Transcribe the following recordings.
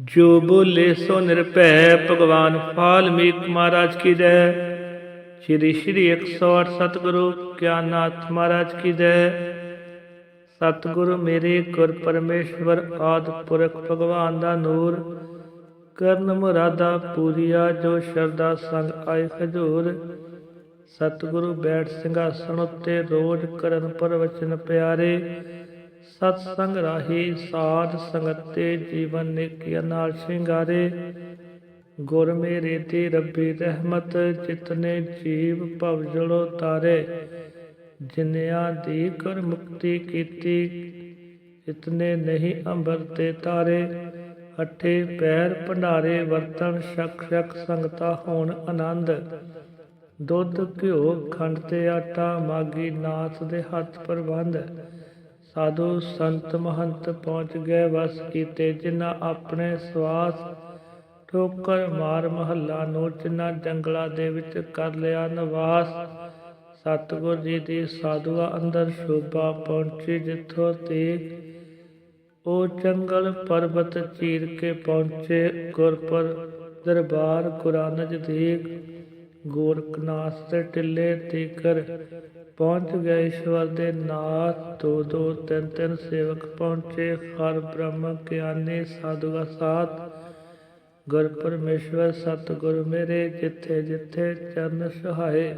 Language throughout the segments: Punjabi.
ਜੋ ਬੋਲੇ ਸੋ ਨਿਰਭੈ, ਭਗਵਾਨ ਵਾਲਮੀਕ ਮਹਾਰਾਜ ਕੀ ਜੈ। ਸ਼੍ਰੀ ਸ਼੍ਰੀ 108 ਸਤਿਗੁਰੂ ਗਿਆਨਨਾਥ ਮਹਾਰਾਜ ਕੀ ਜੈ। ਸਤਿਗੁਰੂ ਮੇਰੇ ਗੁਰ ਪਰਮੇਸ਼ਵਰ ਆਦ ਪੁਰਖ ਭਗਵਾਨ ਦਾ ਨੂਰ, ਕਰਨ ਮੁਰਾਦਾ ਪੂਰੀਆ ਜੋ ਸ਼ਰਦਾ ਸੰਗ ਆਏ ਹਜੂਰ। ਸਤਿਗੁਰੂ ਬੈਠ ਸਿੰਘਾਸਣ ਉੱਤੇ ਰੋਜ਼ ਕਰਨ ਪਰਵਚਨ ਪਿਆਰੇ ਸਤ ਸੰਗ ਰਾਹੀ ਸਾਧ ਸੰਗਤ ਤੇ ਜੀਵਨ ਨੇਕੀਆਂ ਨਾਲ ਸ਼ਿੰਗਾਰੇ। ਗੁਰ ਮੇਰੇ ਤੇ ਰੱਬੀ ਰਹਿਮਤ, ਜਿਤਨੇ ਜੀਵ ਭਵ ਜੜੋ ਤਾਰੇ। ਜਿਨਿਆਂ ਦੀ ਕਰ ਮੁਕਤੀ ਕੀਤੀ, ਇਤਨੇ ਨਹੀਂ ਅੰਬਰ ਤੇ ਤਾਰੇ। ਅਠੇ ਪੈਰ ਭੰਡਾਰੇ ਵਰਤਨ ਸ਼ਕ ਸ਼ਕ ਸੰਗਤਾ ਹੋਣ ਆਨੰਦ। ਦੁੱਧ ਘਿਓ ਖੰਡ ਤੇ ਆਟਾ, ਮਾਗੀ ਨਾਥ ਦੇ ਹੱਥ ਪ੍ਰਬੰਧ। ਸਾਧੂ ਸੰਤ ਮਹੰਤ ਪਹੁੰਚ ਗਏ, ਵਸ ਕੀਤੇ, ਜਿਨ੍ਹਾਂ ਆਪਣੇ ਸਵਾਸ ਠੋਕਰ ਮਾਰ ਮਹੱਲਾ ਨੂੰ, ਜਿਨ੍ਹਾਂ ਜੰਗਲਾਂ ਦੇ ਵਿੱਚ ਕਰ ਲਿਆ ਨਿਵਾਸ। ਸਤਿਗੁਰ ਜੀ ਦੀ ਸਾਧੂਆਂ ਅੰਦਰ ਸ਼ੋਭਾ ਪਹੁੰਚੀ, ਜਿੱਥੋਂ ਤੀਕ ਉਹ ਜੰਗਲ ਪਰਬਤ ਚੀਰ ਕੇ ਪਹੁੰਚੇ। ਗੁਰਪੁਰ ਦਰਬਾਰ ਗੁਰਾਂ ਨਜ਼ਦੀਕ ਗੋਰਖਨਾਥ ਦੇ ਟਿੱਲੇ ਤੀਕਰ ਪਹੁੰਚ ਗਏ ਈਸ਼ਵਰ ਦੇ ਨਾਥ ਦੋ ਦੋ, ਤਿੰਨ ਤਿੰਨ ਸੇਵਕ ਪਹੁੰਚੇ। ਹਰ ਬ੍ਰਹਮ ਗਿਆਨੀ ਸਾਧੂਆ ਸਾਥ। ਗੁਰ ਪਰਮੇਸ਼ਵਰ, ਸਤਿਗੁਰ ਮੇਰੇ, ਜਿੱਥੇ ਜਿੱਥੇ ਚਰਨ ਸਹਾਏ।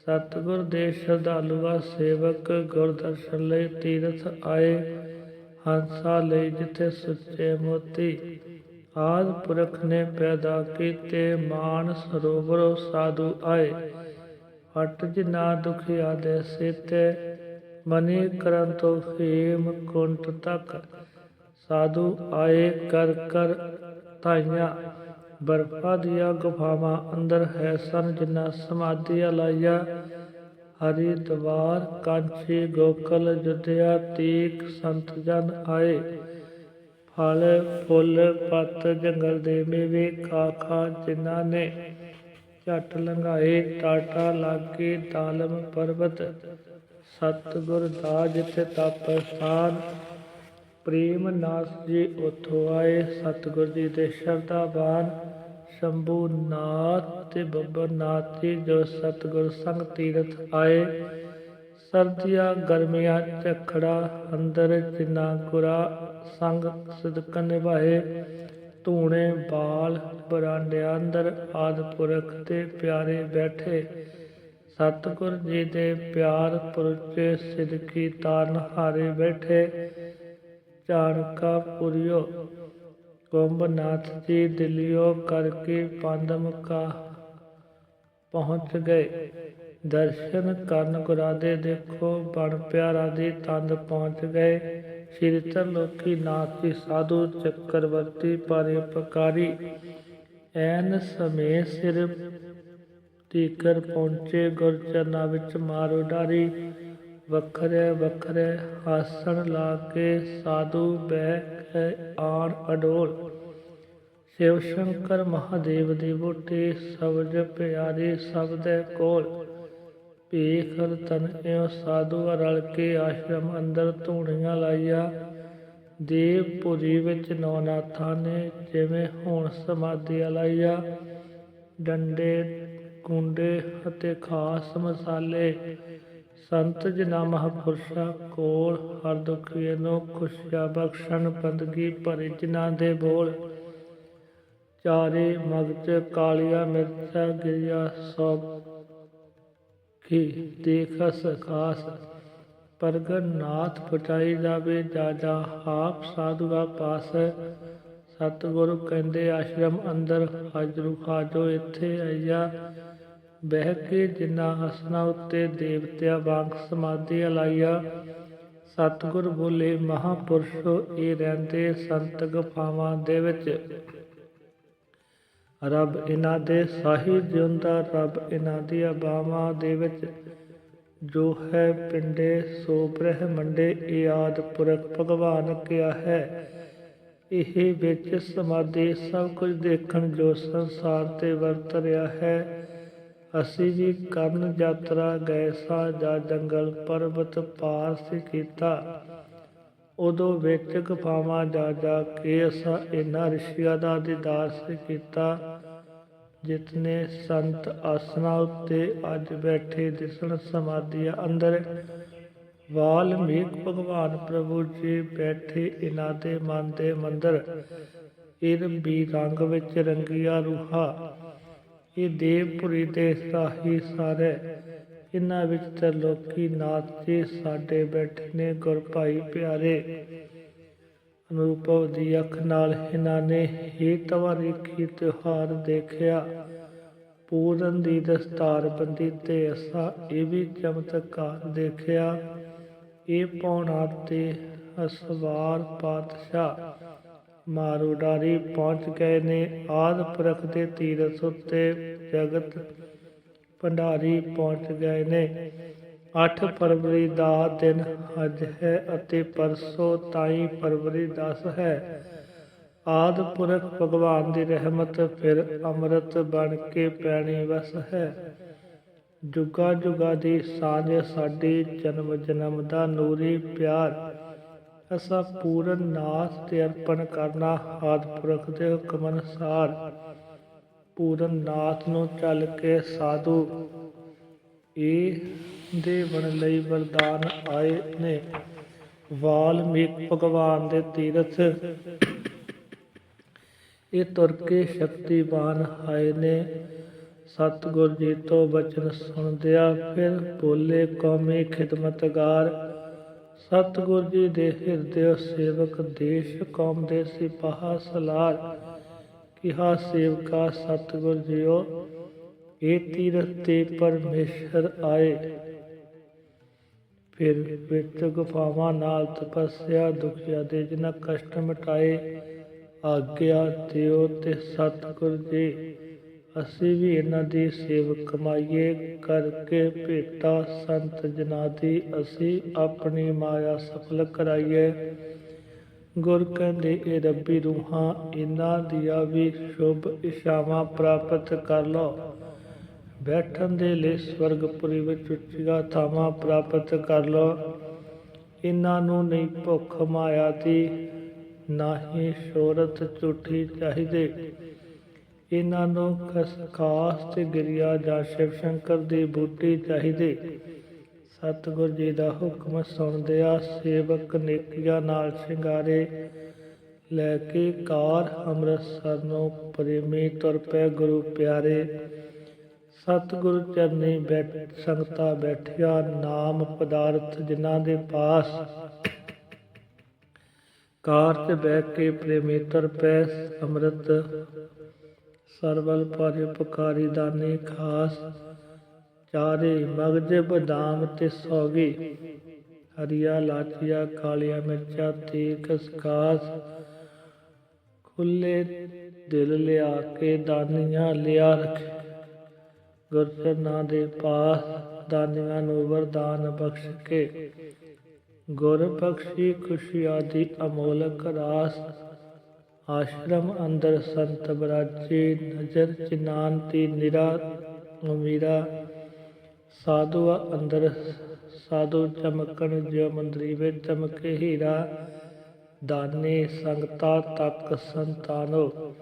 ਸਤਿਗੁਰ ਦੇ ਸ਼ਰਧਾਲੂਆ ਸੇਵਕ ਗੁਰ ਦਰਸ਼ਨ ਲਈ ਤੀਰਥ ਆਏ। ਹੰਸਾ ਲਈ ਜਿੱਥੇ ਸੁੱਚੇ ਮੋਤੀ ਆਦ ਪੁਰਖ ਨੇ ਪੈਦਾ ਕੀਤੇ ਮਾਨ ਸਰੋਵਰ ਸਾਧੂ ਆਏ। ਹਟ ਜਿਨਾ ਦੁਖਿਆ ਦੇ ਸਿਤੇ, ਮਨੀ ਕਰਨ ਤੋਂ ਖੇਮ ਕੁੰਟ ਤੱਕ। ਸਾਧੂ ਆਏ ਕਰ ਕਰ ਧਾਈਆਂ, ਬਰਫਾ ਦੀਆਂ ਗੁਫਾਵਾਂ ਅੰਦਰ ਹੈ ਸਨ ਜਿਨਾ ਸਮਾਧੀਆਂ ਲਾਈਆਂ। ਹਰੀ ਦਵਾਰ ਕਾਂਚੀ ਗੋਕਲ ਜੁਦਿਆ ਤੀਕ, ਸੰਤ ਜਨ ਆਏ। ਫਲ, ਫੁੱਲ, ਪੱਤ, ਜੰਗਲ ਦੇ ਮੇਵੇ ਖਾ ਖਾ ਜਿਨ੍ਹਾਂ ਨੇ ਝਟ ਲੰਘਾਏ, ਟਾਟਾ ਲਾਗੇ ਤਾਲਮ ਪਰਬਤ, ਸਤਿਗੁਰ ਦਾ ਜਿਥੇ ਤਪ ਸਥਾਨ, ਪ੍ਰੇਮ ਨਾਥ ਜੀ ਉਥੋਂ ਆਏ, ਸਤਿਗੁਰ ਜੀ ਦੇ ਸ਼ਰਧਾਵਾਨ ਸ਼ੰਭੂ ਨਾਥ ਤੇ ਬੱਬਰ ਨਾਥ ਜੀ ਜੋ ਸਤਿਗੁਰ ਸੰਗ ਤੀਰਥ ਆਏ। ਸਰਦੀਆਂ ਗਰਮੀਆਂ ਝਖੜਾ ਅੰਦਰ ਜਿਨਾ ਗੁਰਾ ਸੰਗ ਸਦਕਨ ਨਿਭਾਏ, ਧੂਣੇ, ਬਾਲ ਬਰਾਂਡਿਆਂ ਅੰਦਰ ਆਦ ਪੁਰਖ ਤੇ ਪਿਆਰੇ ਬੈਠੇ। ਸਤਿਗੁਰ ਜੀ ਦੇ ਪਿਆਰ ਪੁਰਚੇ ਸਿਦਕੀ ਤਾਰਨ ਹਾਰੇ ਬੈਠੇ। ਚਾਣਕਾ ਪੁਰਿਓ ਕੁੰਭਨਾਥ ਜੀ ਦਿਲਿਓ ਕਰਕੇ ਪੰਦ ਮੁਕਾ ਪਹੁੰਚ ਗਏ। ਦਰਸ਼ਨ ਕਰਨ ਗੁਰਾਦੇ ਦੇਖੋ, ਬਣ ਪਿਆਰਾ ਦੀ ਤੰਦ ਪਹੁੰਚ ਗਏ। ਸ਼੍ਰੀ ਤਰਲੋਕੀ ਨਾਥ ਜੀ ਸਾਧੂ ਚੱਕਰਵਰਤੀ ਪਰੇ ਪਕਾਰੀ। ਐਨ ਸਮੇਂ ਸਿਰ ਤੀਕਰ ਪਹੁੰਚੇ, ਗੁਰਚਰਨਾ ਵਿੱਚ ਮਾਰੋ ਡਾਰੀ ਵੱਖਰੇ ਵੱਖਰੇ ਆਸਣ ਲਾ ਕੇ ਸਾਧੂ ਬਹਿ ਕੇ ਆਣ ਅਡੋਲ। ਸ਼ਿਵ ਸ਼ੰਕਰ ਮਹਾਦੇਵ ਦੀ ਬੁੱਟੀ ਸਬਜ ਪਿਆਰੀ ਸਭ ਦੇ ਕੋਲ। ਭੀਖਰ ਤਨ ਇਉ ਸਾਧੂ ਰਲ ਕੇ ਆਸ਼ਰਮ ਅੰਦਰ ਧੂਣੀਆਂ ਲਾਈਆਂ। ਦੇਵਪੁਰੀ ਵਿੱਚ ਨੌਨਾਥਾਂ ਨੇ ਜਿਵੇਂ ਹੁਣ ਸਮਾਧੀਆਂ ਲਾਈਆਂ। ਡੰਡੇ, ਕੁੰਡੇ ਅਤੇ ਖਾਸ ਮਸਾਲੇ। ਸੰਤ ਜਨਾ ਮਹਾਪੁਰਸ਼ਾ ਕੋਲ ਹਰ ਦੁਖੀਏ ਨੂੰ ਖੁਸ਼ੀਆਂ ਬਖਸ਼ਣ ਬੰਦਗੀ ਭਰੇ ਜਿਨ੍ਹਾਂ ਦੇ ਬੋਲ। ਚਾਰੇ ਮਗਜ ਕਾਲੀਆਂ ਮਿਰਚਾਂ ਗਿਰਿਆ ਸਭ ਕੀ ਦੇਖਸ ਖਾਸ ਪ੍ਰਗਟ ਨਾਥ ਪਟਾਈ ਜਾਵੇ ਜਾ ਆਪ ਸਾਧੂਆ ਪਾਸ। ਸਤਿਗੁਰੂ ਕਹਿੰਦੇ, ਆਸ਼ਰਮ ਅੰਦਰ ਹਾਜ਼ਰੂ ਹਾਜੋ, ਇੱਥੇ ਆਇਆ ਬਹਿ ਕੇ ਜਿਨ੍ਹਾਂ ਹਸਨਾ ਉੱਤੇ ਦੇਵਤਿਆਂ ਵਾਂਗ ਸਮਾਧੀ ਲਾਈਆ। ਸਤਿਗੁਰ ਬੋਲੇ, ਮਹਾਪੁਰਸ਼ੋ, ਇਹ ਰਹਿੰਦੇ ਸੰਤ ਗਫਾਵਾਂ ਦੇ ਵਿੱਚ। ਰੱਬ ਇਹਨਾਂ ਦੇ ਸਾਹੀ ਜਿਉਂਦਾ, ਰੱਬ ਇਹਨਾਂ ਦੀਆਂ ਬਾਵਾਂ ਦੇ ਵਿੱਚ ਜੋ ਹੈ ਪਿੰਡੇ, ਸੋ ਬ੍ਰਹਮੰਡੇ ਇਹ ਆਦ ਪੁਰਖ ਭਗਵਾਨ ਕਿਆ ਹੈ? ਇਹ ਵਿੱਚ ਸਮਾਧੀ ਸਭ ਕੁਝ ਦੇਖਣ ਜੋ ਸੰਸਾਰ ਤੇ ਵਰਤ ਰਿਹਾ ਹੈ। ਅਸੀਂ ਵੀ ਕਰਨ ਯਾਤਰਾ ਗਏ ਸਾਂ ਜਾਂ ਜੰਗਲ, ਪਰਬਤ ਪਾਰ ਸੇ ਕੀਤਾ। ਉਦੋਂ ਵਿੱਚ ਗੁਫਾਵਾਂ ਜਾ ਜਾ ਕੇ ਅਸਾਂ ਇਹਨਾਂ ਰਿਸ਼ੀਆਂ ਦਾ ਦੀਦਾਰ ਸੇ ਕੀਤਾ, ਜਿਤਨੇ ਸੰਤ ਆਸਣਾ ਉੱਤੇ ਅੱਜ ਬੈਠੇ ਦਿਸਣ ਸਮਾਧੀਆਂ ਅੰਦਰ ਵਾਲਮੀਕ ਭਗਵਾਨ ਪ੍ਰਭੂ ਜੀ ਬੈਠੇ ਇਹਨਾਂ ਦੇ ਮਨ ਦੇ ਮੰਦਰ ਇਹ ਵੀ ਰੰਗ ਵਿੱਚ ਰੰਗੀਆਂ ਰੂਹਾ, ਇਹ ਦੇਵਪੁਰੀ ਦੇ ਸਾਹੀ ਸਾਰੇ ਇਹਨਾਂ ਵਿੱਚ ਤੇ ਲੋਕੀ ਜੀ ਸਾਡੇ ਬੈਠੇ ਨੇ ਗੁਰ ਭਾਈ ਪਿਆਰੇ। ਅਨੁਭਵ ਦੀ ਅੱਖ ਨਾਲ ਇਹਨਾਂ ਨੇ ਹੀ ਤਵਾਰੀਖੀ ਤਿਉਹਾਰ ਦੇਖਿਆ। ਪੂਰਨ ਦੀ ਦਸਤਾਰਬੰਦੀ ਤੇ ਅਸਾਂ ਇਹ ਵੀ ਚਮਤਕਾਰ ਦੇਖਿਆ। ਇਹ ਪੌਣਾ ਤੇ ਅਸਵਾਰ ਪਾਤਸ਼ਾਹ ਮਾਰੂਡਾਰੀ ਪਹੁੰਚ ਗਏ ਨੇ। ਆਦ ਪੁਰਖ ਦੇ ਤੀਰਥ ਉੱਤੇ ਜਗਤ ਭੰਡਾਰੀ ਪਹੁੰਚ ਗਏ ਨੇ। 8 ਫਰਵਰੀ ਦਾ ਦਿਨ ਅੱਜ ਹੈ ਅਤੇ ਪਰਸੋਂ ਤਾਈ ਫਰਵਰੀ 10 ਹੈ। ਆਦ ਪੁਰਖ ਭਗਵਾਨ ਦੀ ਰਹਿਮਤ ਫਿਰ ਅੰਮ੍ਰਿਤ ਬਣ ਕੇ ਪੈਣੀ ਵਸ ਹੈ। ਜੁਗਾ ਜੁਗਾ ਦੀ ਸਾਂਝ ਸਾਡੀ ਜਨਮ ਜਨਮ ਦਾ ਨੂਰੀ ਪਿਆਰ। ਅਸਾਂ ਪੂਰਨ ਨਾਥ ਤੇ ਅਰਪਣ ਕਰਨਾ ਆਦ ਪੁਰਖ ਦੇ ਹੁਕਮ ਅਨੁਸਾਰ। ਪੂਰਨ ਨਾਥ ਨੂੰ ਚੱਲ ਕੇ ਸਾਧੂ। ਇਹ ਦੇਵਨ ਲਈ ਵਰਦਾਨ ਆਏ ਨੇ। ਵਾਲਮੀਕ ਭਗਵਾਨ ਦੇ ਤੀਰਥ। ਇਹ ਤੁਰ ਕੇ ਸ਼ਕਤੀਵਾਨ ਆਏ ਨੇ। ਸਤਿਗੁਰ ਜੀ ਤੋਂ ਬਚਨ ਸੁਣਦਿਆ ਫਿਰ ਬੋਲੇ ਕੌਮੀ ਖਿਦਮਤਗਾਰ। ਸਤਿਗੁਰ ਜੀ ਦੇ ਹਿਰਦੇ ਸੇਵਕ ਦੇਸ਼ ਕੌਮ ਦੇ ਸਿਪਾਹ ਸਲਾਰ। ਕਿਹਾ, ਸੇਵਕਾ, ਸਤਿਗੁਰ ਜੀਓ, ਇਹ ਤੀਰਥ ਤੇ ਪਰਮੇਸ਼ਰ ਆਏ। ਫਿਰ ਵਿੱਚ ਗੁਫਾਵਾਂ ਨਾਲ ਤਪੱਸਿਆ ਦੁਖਿਆ ਦੇ ਜਿਨ੍ਹਾਂ ਕਸ਼ਟ ਮਿਟਾਏ, ਆਗਿਆ ਦਿਓ ਤੇ ਸਤਿਗੁਰ ਜੀ, ਅਸੀਂ ਵੀ ਇਹਨਾਂ ਦੀ ਸੇਵ ਕਮਾਈਏ, ਕਰਕੇ ਭੇਟਾ ਸੰਤ ਜਨਾ ਦੀ ਅਸੀਂ ਆਪਣੀ ਮਾਇਆ ਸਫਲ ਕਰਾਈਏ। ਗੁਰ ਕਹਿੰਦੇ ਇਹ ਰੱਬੀ ਰੂਹਾਂ ਇਹਨਾਂ ਦੀਆਂ ਵੀ ਸ਼ੁਭ ਇਸ਼ਾਵਾਂ ਪ੍ਰਾਪਤ ਕਰ ਲਓ। ਬੈਠਣ ਦੇ ਲਈ ਸਵਰਗਪੁਰੀ ਵਿੱਚ ਉੱਚੀਆਂ ਥਾਵਾਂ ਪ੍ਰਾਪਤ ਕਰ ਲਓ। ਇਹਨਾਂ ਨੂੰ ਨਹੀਂ ਭੁੱਖ ਮਾਇਆ ਦੀ, ਨਾ ਹੀ ਸ਼ੋਹਰਤ ਝੂਠੀ ਚਾਹੀਦੀ। ਇਹਨਾਂ ਨੂੰ ਖਸਖਾਸ ਤੇ ਗਿਰਿਆ ਜਾਂ ਸ਼ਿਵ ਸ਼ੰਕਰ ਦੀ ਬੂਟੀ ਚਾਹੀਦੀ। ਸਤਿਗੁਰ ਜੀ ਦਾ ਹੁਕਮ ਸੁਣਦਿਆ ਸੇਵਕ ਨੇਕੀਆਂ ਨਾਲ ਸ਼ਿੰਗਾਰੇ ਲੈ ਕੇ ਕਾਰ ਅੰਮ੍ਰਿਤਸਰ ਨੂੰ ਪ੍ਰੇਮੀ ਤੁਰ ਪਏ ਗੁਰੂ ਪਿਆਰੇ। ਸਤਿਗੁਰ ਚਰਨੀ ਬੈਠ, ਸੰਗਤਾ ਬੈਠਿਆ, ਨਾਮ ਪਦਾਰਥ ਜਿਨ੍ਹਾਂ ਦੇ ਪਾਸ। ਕਾਰ ਤੇ ਬਹਿ ਕੇ ਪ੍ਰੇਮੀ ਤੁਰ ਪਏ ਅੰਮ੍ਰਿਤ ਸਰਵਲ ਪਰ ਉਪਕਾਰੀ ਦਾਨੀ ਖਾਸ। ਚਾਰੇ ਮਗਜ ਬਦਾਮ ਤੇ ਸੌਗੀ। ਹਰੀਆ ਲਾਚੀਆ, ਕਾਲੀਆਂ ਮਿਰਚਾਂ ਤੇ ਖਸਖਾਸ ਖੁੱਲੇ ਦਿਲ ਲਿਆ ਕੇ ਦਾਨੀਆਂ ਲਿਆ ਰੱਖੇ। ਗੁਰਚਰਨਾਂ ਦੇ ਪਾਸ ਦਾਨੀਆਂ ਨੂੰ ਵਰਦਾਨ ਬਖਸ਼ ਕੇ। ਗੁਰ ਬਖਸ਼ੀ ਖੁਸ਼ੀਆਂ ਦੀ ਅਮੋਲਕ ਰਾਸ ਆਸ਼ਰਮ ਅੰਦਰ ਸੰਤ ਬਰਾਜੇ ਨਜ਼ਰ ਚਿਨਾਨਤੀ ਨਿਰਾ ਉਮੀਰਾ। ਸਾਧੂ ਅੰਦਰ, ਸਾਧੂ ਚਮਕਣ ਜਿਉ ਮੰਦਰੀ ਵਿੱਚ ਚਮਕੇ ਹੀਰਾ। ਦਾਨੇ ਸੰਗਤਾ ਤੱਕ ਸੰਤਾਨੋ,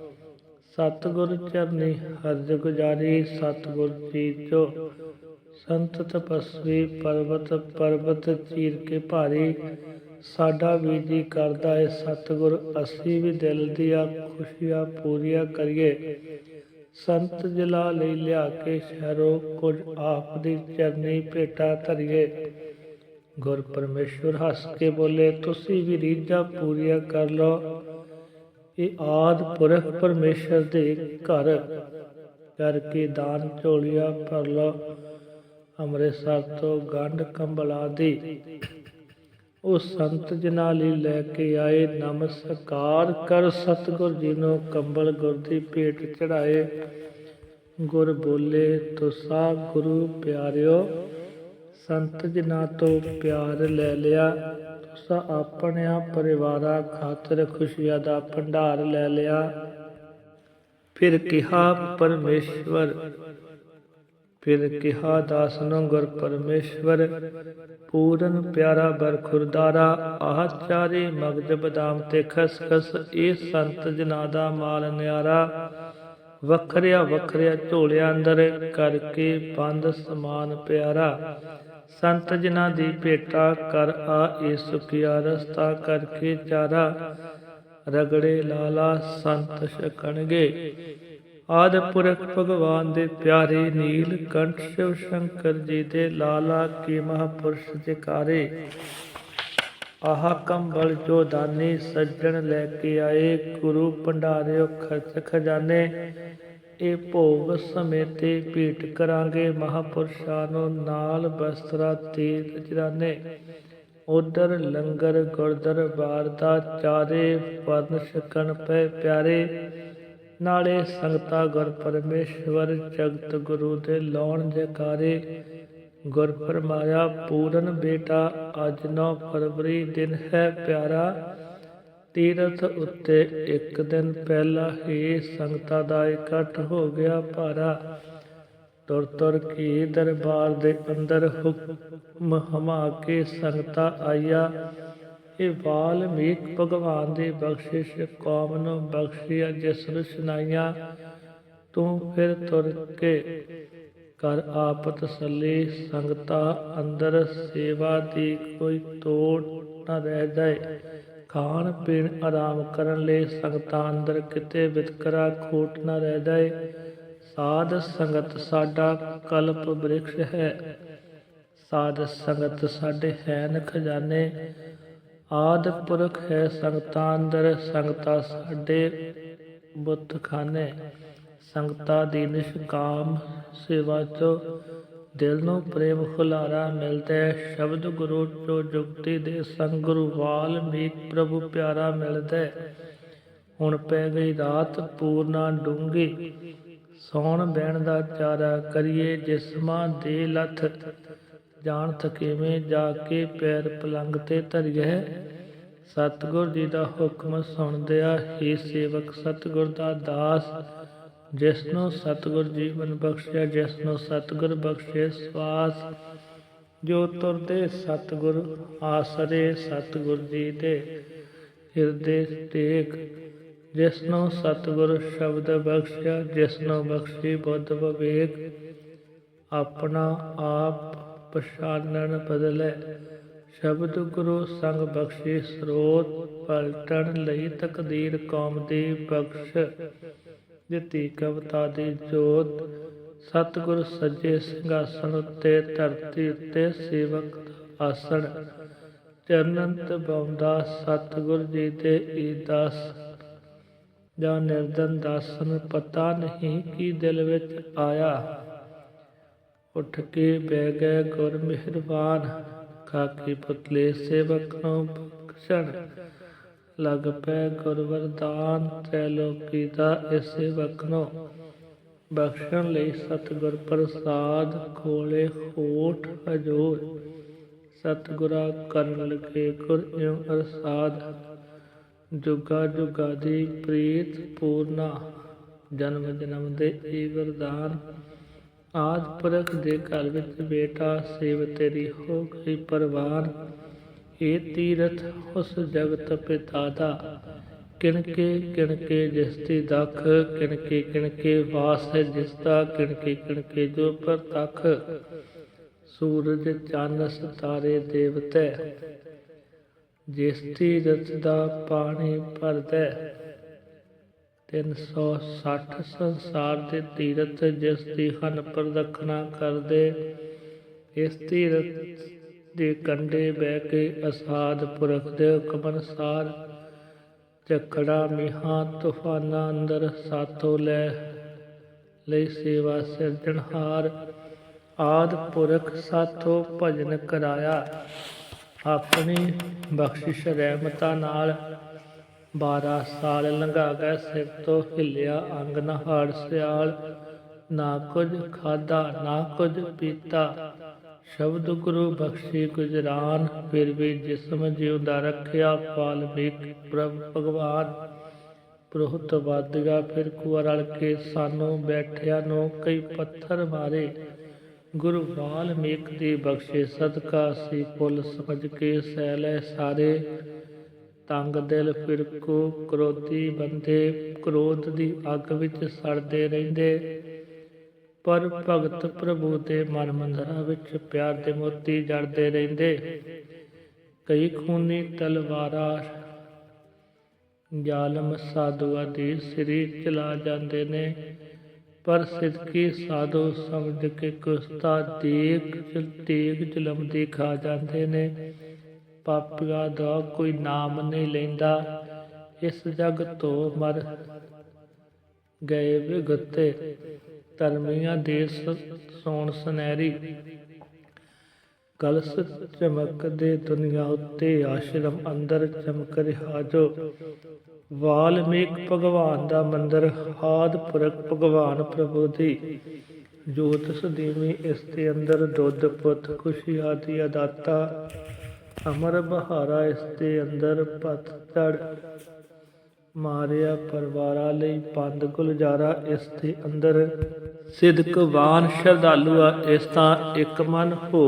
ਸਤਿਗੁਰ ਚਰਨੀ ਹਰਜ ਗੁਜਾਰੀ, ਸਤਿਗੁਰ ਜੀ ਜੋ ਸੰਤ ਤਪਸਵੀ ਪਰਬਤ ਪਰਬਤ ਚੀਰ ਕੇ ਭਾਰੀ, ਸਾਡਾ ਵੀ ਜੀ ਕਰਦਾ ਹੈ ਸਤਿਗੁਰ, ਅਸੀਂ ਵੀ ਦਿਲ ਦੀਆਂ ਖੁਸ਼ੀਆਂ ਪੂਰੀਆਂ ਕਰੀਏ। ਸੰਤ ਜਲਾ ਲਈ ਲਿਆ ਕੇ ਸ਼ਹਿਰੋਂ ਕੁਝ ਆਪ ਦੀ ਚਰਨੀ ਭੇਟਾ ਧਰੀਏ। ਗੁਰ ਪਰਮੇਸ਼ਵਰ ਹੱਸ ਕੇ ਬੋਲੇ, ਤੁਸੀਂ ਵੀ ਰੀਝਾਂ ਪੂਰੀਆਂ ਕਰ ਲਓ। ਇਹ ਆਦ ਪੁਰਖ ਪਰਮੇਸ਼ਰ ਦੇ ਘਰ ਕਰਕੇ ਦਾਨ ਝੋਲੀਆਂ ਭਰ ਲਓ। ਅੰਮ੍ਰਿਤਸਰ ਤੋਂ ਗੰਢ ਕੰਬਲਾ ਦੀ ਉਹ ਸੰਤ ਜਨਾਂ ਲਈ ਲੈ ਕੇ ਆਏ ਨਮਸਕਾਰ ਕਰ ਸਤਿਗੁਰ ਜੀ ਨੂੰ ਕੰਬਲ ਗੁਰ ਦੀ ਭੇਟ ਚੜਾਏ ਗੁਰ ਬੋਲੇ, ਤੁਸਾ ਗੁਰੂ ਪਿਆਰਿਓ, ਸੰਤ ਜਨਾਂ ਤੋਂ ਪਿਆਰ ਲੈ ਲਿਆ, ਤੁਸਾਂ ਆਪਣਿਆਂ ਪਰਿਵਾਰਾਂ ਖਾਤਰ ਖੁਸ਼ੀਆਂ ਦਾ ਭੰਡਾਰ ਲੈ ਲਿਆ। ਫਿਰ ਕਿਹਾ, ਪਰਮੇਸ਼ਵਰ ਫਿਰ ਕਿਹਾ, ਦਾਸ ਨੂੰ ਗੁਰ ਪਰਮੇਸ਼ਵਰ, ਪੂਰਨ ਪਿਆਰਾ ਬਰਖੁਰਦਾਰਾ, ਆਹ ਚਾਰੇ ਮਗਜ ਬਦਾਮ ਤੇ ਖਸਖਸ, ਇਹ ਸੰਤ ਜਨਾ ਦਾ ਮਾਲ ਨਿਆਰਾ। ਵੱਖਰਿਆ ਵੱਖਰਿਆ ਝੋਲਿਆਂ ਅੰਦਰ ਕਰਕੇ ਬੰਦ ਸਮਾਨ ਪਿਆਰਾ। ਸੰਤ ਜਨਾਂ ਦੀ ਭੇਟਾ ਕਰ ਆ, ਇਹ ਸੁਖਿਆ ਰਸਤਾ ਕਰਕੇ ਚਾਰਾ। ਰਗੜੇ ਲਾਲਾ ਸੰਤ ਛਕਣਗੇ। ਆਦ ਪੁਰਖ ਭਗਵਾਨ ਦੇ ਪਿਆਰੇ ਨੀਲ ਕੰਠ ਸ਼ਿਵ ਸ਼ੰਕਰ ਜੀ ਦੇ ਲਾਲਾ ਕੀ ਮਹਾਪੁਰਸ਼ ਜਕਾਰੇ। ਆਹ ਕੰਬਲ ਜੋ ਦਾਨੀ ਸੱਜਣ ਲੈ ਕੇ ਆਏ, ਗੁਰੂ ਭੰਡਾਰਿਓ ਖਰਚ ਖਜ਼ਾਨੇ। ਇਹ ਭੋਗ ਸਮੇਤੇ ਭੇਟ ਕਰਾਂਗੇ ਮਹਾਪੁਰਸ਼ਾਂ ਨੂੰ ਨਾਲ ਬਸਤਰਾ ਤੇ ਜਰਾਨੇ ਉਧਰ ਲੰਗਰ, ਗੁਰਦਰਬਾਰ ਦਾ ਚਾਰੇ ਵਰਨ ਛਕਣ ਪਏ ਪਿਆਰੇ। ਨਾਲੇ ਸੰਗਤਾ ਗੁਰ ਪਰਮੇਸ਼ਵਰ, ਜਗਤ ਗੁਰੂ ਦੇ ਲਾਉਣ ਜਕਾਰੇ ਗੁਰ ਫਰਮਾਇਆ, ਪੂਰਨ ਬੇਟਾ, ਅੱਜ 9 ਫਰਵਰੀ ਦਿਨ ਹੈ ਪਿਆਰਾ। ਤੀਰਥ ਉੱਤੇ ਇੱਕ ਦਿਨ ਪਹਿਲਾਂ ਹੀ ਸੰਗਤਾਂ ਦਾ ਇਕੱਠ ਹੋ ਗਿਆ ਭਾਰਾ। ਤੁਰ ਤੁਰ ਕੇ ਦਰਬਾਰ ਦੇ ਅੰਦਰ ਹੁਕਮ ਹਮਾ ਕੇ ਸੰਗਤਾਂ ਆਇਆ ਇਹ ਵਾਲਮੀਕ ਭਗਵਾਨ ਦੀ ਬਖਸ਼ਿਸ਼ ਕੌਮ ਨੂੰ ਬਖਸ਼ਿਆ, ਜਿਸ ਨੂੰ ਤੂੰ ਫਿਰ ਤੁਰ ਕੇ ਕਰ ਆਪ ਤਸੱਲੀ ਸੰਗਤਾ ਅੰਦਰ ਸੇਵਾ ਦੀ ਕੋਈ ਤੋੜ ਨਾ ਰਹਿ ਜਾਏ। ਖਾਣ ਪੀਣ ਆਰਾਮ ਕਰਨ ਲਈ ਸੰਗਤਾਂ ਅੰਦਰ ਕਿਤੇ ਵਿਤਕਰਾ ਖੋਟ ਨਾ ਰਹਿ ਜਾਏ। ਸਾਧ ਸੰਗਤ ਸਾਡਾ ਕਲਪ ਬ੍ਰਿਕਸ਼ ਹੈ। ਸਾਧ ਸੰਗਤ ਸਾਡੇ ਹੈਨ ਖਜ਼ਾਨੇ। ਆਦ ਪੁਰਖ ਹੈ ਸੰਗਤਾਂ ਅੰਦਰ ਸੰਗਤਾਂ ਸਾਡੇ ਬੁੱਤ ਖਾਨੇ ਸੰਗਤਾਂ ਦੀ ਨਿਸ਼ਕਾਮ ਸੇਵਾ ਚੋ ਦਿਲ ਨੂੰ ਪ੍ਰੇਮ ਖੁਲਾਰਾ ਮਿਲਦਾ ਹੈ। ਸ਼ਬਦ ਗੁਰੂ ਚੋ ਜੁਗਤੀ ਦੇ ਸੰਗ ਗੁਰੂ ਵਾਲਮੀਕ ਪ੍ਰਭੂ ਪਿਆਰਾ ਮਿਲਦਾ ਹੈ। ਹੁਣ ਪੈ ਗਈ ਰਾਤ ਪੂਰਨਾ ਡੂੰਗੀ ਸੌਣ ਬਹਿਣ ਦਾ ਚਾਰਾ ਕਰੀਏ, ਜਿਸਮਾਂ ਦੇ ਲਥ ਜਾਣ ਥਕੇਵੇਂ ਜਾ ਕੇ ਪੈਰ ਪਲੰਗ ਤੇ ਧਰਿਐ। ਸਤਿਗੁਰ ਜੀ ਦਾ ਹੁਕਮ ਸੁਣਦਿਆ ਹੀ ਸੇਵਕ ਸਤਿਗੁਰ ਦਾ ਦਾਸ ਜਿਸ ਨੂੰ ਸਤਿਗੁਰ ਜੀਵਨ ਬਖਸ਼ਿਆ ਜਿਸ ਨੂੰ ਸਤਿਗੁਰ ਬਖਸ਼ੇ ਸਵਾਸ। ਜੋ ਤੁਰਦੇ ਸਤਿਗੁਰ ਆਸਰੇ ਸਤਿਗੁਰ ਜੀ ਦੇ ਹਿਰਦੇ ਟੇਕ ਜਿਸ ਨੂੰ ਸਤਿਗੁਰ ਸ਼ਬਦ ਬਖਸ਼ਿਆ ਜਿਸ ਨੂੰ ਬਖਸ਼ੀ ਬੁੱਧ ਵਿਵੇਕ। ਆਪਣਾ ਆਪ ਪਛਾਨਣ ਬਦਲੇ। ਸ਼ਬਦ ਗੁਰੂ ਸੰਗ ਬਖਸ਼ੀ ਸਰੋਤ ਪਲਟਣ ਲਈ ਤਕਦੀਰ ਕੌਮ ਦੀ ਬਖਸ਼। ਦਿੱਤੀ ਕਵਤਾ ਦੀ ਜੋਤ, ਸਤਿਗੁਰ ਸੱਜੇ ਸਿੰਘਾਸਣ ਉੱਤੇ ਧਰਤੀ ਉੱਤੇ ਸੇਵਕ ਆਸਣ। ਚਰਨਨ ਤਬਾਉਂਦਾ ਸਤਿਗੁਰ ਜੀ ਦੇ ਈਦਾਸ ਜਾਂ ਨਿਰਦਨ ਦਾਸਨ ਪਤਾ ਨਹੀਂ ਕੀ ਦਿਲ ਵਿੱਚ ਆਇਆ। ਉੱਠ ਕੇ ਬਹਿ ਗਏ ਗੁਰ ਮਿਹਰਬਾਨ ਕਾਕੀ ਪੁਤਲੇ ਸੇਵਕ ਬਖਸ਼ਣ ਲਗ ਪੈ ਗੁਰ ਵਰਦਾਨ ਤ੍ਰੈ ਲੋਕੀ ਦਾ ਇਸ ਸੇਵਕ ਬਖਸ਼ਣ ਲਈ ਸਤਿਗੁਰ ਪ੍ਰਸਾਦ ਖੋਲੇ ਹੋਠ ਹਜੂਰ। ਸਤਿਗੁਰਾ ਕਰਨ ਲਗੇ ਗੁਰ ਇਉ ਅਰਸਾਦ। ਜੁਗਾ ਜੁਗਾ ਦੀ ਪ੍ਰੀਤ ਪੂਰਨਾ। ਜਨਮ ਜਨਮ ਦੇ ਏ ਵਰਦਾਨ। ਆਦ ਪੁਰਖ ਦੇ ਘਰ ਵਿੱਚ ਬੇਟਾ ਸੇਵ ਤੇਰੀ ਹੋ ਗਈ ਪਰਵਾਨ ਇਹ ਤੀਰਥ ਉਸ ਜਗਤ ਪਿਤਾ ਦਾ ਕਿਣਕੇ ਕਿਣਕੇ ਜਿਸ ਦੀ ਦਖ, ਕਿਣਕੇ ਕਿਣਕੇ ਵਾਸ ਹੈ ਜਿਸ ਦਾ ਕਿਣਕੇ ਕਿਣਕੇ ਜੋ ਪ੍ਰਤਖ। ਸੂਰਜ ਚੰਨ ਸਿਤਾਰੇ ਦੇਵਤੇ। ਜਿਸ ਤੀਰਥ ਦਾ ਪਾਣੀ ਭਰਦਾ 360 ਸੰਸਾਰ ਦੇ ਤੀਰਥ ਜਿਸ ਦੀ ਹਨ ਪ੍ਰਦਖਣਾ ਕਰਦੇ, ਇਸ ਤੀਰਥ ਦੇ ਕੰਢੇ ਬਹਿ ਕੇ ਅਸਾਦ ਪੁਰਖ ਦੇ ਹੁਕਮ ਅਨੁਸਾਰ ਝਕੜਾ ਮਿਹਾ, ਤੂਫਾਨਾਂ ਅੰਦਰ ਸਾਥੋਂ ਲੈ ਲਈ ਸੇਵਾ ਸਿਰਜਣਹਾਰ ਆਦ ਪੁਰਖ ਸਾਥੋਂ ਭਜਨ ਕਰਾਇਆ। ਆਪਣੀ ਬਖਸ਼ਿਸ਼ ਰਹਿਮਤਾਂ ਨਾਲ 12 ਸਾਲ ਲੰਘਾ ਗਏ ਸਿਰ ਤੋਂ ਹਿੱਲਿਆ ਅੰਗ ਨਾ ਹਾੜ ਸਿਆਲ। ਨਾ ਕੁਝ ਖਾਦਾ ਨਾ ਕੁਝ ਪੀਤਾ। ਸ਼ਬਦ ਗੁਰੂ ਬਖਸ਼ੀ ਗੁਜਰਾਨ, ਫਿਰ ਵੀ ਜਿਸਮ ਜਿਉਂਦਾ ਰੱਖਿਆ ਵਾਲਮੀਕ ਪ੍ਰਭ ਭਗਵਾਨ। ਪ੍ਰੋਹਤ ਵਾਦਗਾ ਫਿਰ ਕੁਆ ਰਲ ਕੇ ਸਾਨੂੰ ਬੈਠਿਆ ਨੂੰ ਕਈ ਪੱਥਰ ਮਾਰੇ। ਗੁਰੂ ਵਾਲਮੀਕ ਦੀ ਬਖਸ਼ੇ ਸਦਕਾ ਸੀ ਕੁੱਲ ਸਮਝ ਕੇ ਸਹਿ ਲੈ ਸਾਰੇ। ਤੰਗ ਦਿਲ ਫਿਰਕੂ, ਕ੍ਰੋਧੀ ਬੰਦੇ ਕ੍ਰੋਧ ਦੀ ਅੱਗ ਵਿੱਚ ਸੜਦੇ ਰਹਿੰਦੇ। ਪਰ ਭਗਤ ਪ੍ਰਭੂ ਦੇ ਮਨ ਮੰਦਰਾਂ ਵਿੱਚ ਪਿਆਰ ਦੇ ਮੋਤੀ ਜੜਦੇ ਰਹਿੰਦੇ। ਕਈ ਖੂਨੀ ਤਲਵਾਰਾਂ, ਜ਼ਾਲਮ ਸਾਧੂਆਂ ਦੀ ਸ੍ਰੀ ਚਲਾ ਜਾਂਦੇ ਨੇ। ਪਰ ਸਿੱਧਕੀ ਸਾਧੂ ਸਮਝ ਕੇ ਕੁਸਤਾ ਦੇਖ ਤੇਗ ਜ਼ੁਲਮ ਦੀ ਖਾ ਜਾਂਦੇ ਨੇ। ਪਾਪੀਆਂ ਦਾ ਕੋਈ ਨਾਮ ਨਹੀਂ ਲੈਂਦਾ। ਇਸ ਜਗ ਤੋਂ ਮਰ ਗਏ ਵਿਗਤੇ ਧਰਮੀਆਂ ਦੇ ਸੋਣ ਸੁਨਹਿਰੀ। ਕਲਸ ਚਮਕਦੇ ਦੁਨੀਆ ਉੱਤੇ ਆਸ਼ਰਮ ਅੰਦਰ ਚਮਕ ਰਿਹਾ ਜੋ ਵਾਲਮੀਕ ਭਗਵਾਨ ਦਾ ਮੰਦਰ ਆਦ ਭਗਵਾਨ ਪ੍ਰਭੂ ਦੀ ਜੋਤ ਸਦੀਵੀ ਇਸ ਦੇ ਅੰਦਰ ਦੁੱਧ, ਪੁੱਤ ਖੁਸ਼ੀ ਆਦਿ ਅਦਾਤਾ ਅਮਰ ਬਹਾਰਾ ਇਸ ਦੇ ਅੰਦਰ ਪਤਝੜ ਮਾਰਿਆ ਪਰਿਵਾਰਾਂ ਲਈ ਪੰਦ ਗੁਲਜ਼ਾਰਾ ਇਸ ਦੇ ਅੰਦਰ। ਸਿਦਕਵਾਨ ਸ਼ਰਧਾਲੂ ਇਸ ਤਾਂ ਇੱਕ ਮਨ ਹੋ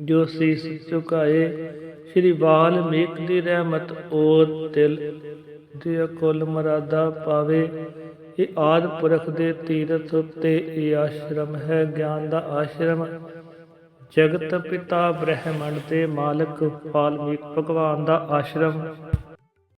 ਜੋ ਸੀਸ ਝੁਕਾਏ। ਸ੍ਰੀ ਵਾਲਮੀਕ ਦੀ ਰਹਿਮਤ ਔਰ ਦਿਲ ਦੀ ਕੁੱਲ ਮਰਾਦਾ ਪਾਵੇ। ਇਹ ਆਦ ਪੁਰਖ ਦੇ ਤੀਰਥ ਉੱਤੇ ਇਹ ਆਸ਼ਰਮ ਹੈ, ਗਿਆਨ ਦਾ ਆਸ਼ਰਮ। ਜਗਤ ਪਿਤਾ ਬ੍ਰਹਿਮੰਡ ਦੇ ਮਾਲਕ ਵਾਲਮੀਕ ਭਗਵਾਨ ਦਾ ਆਸ਼ਰਮ।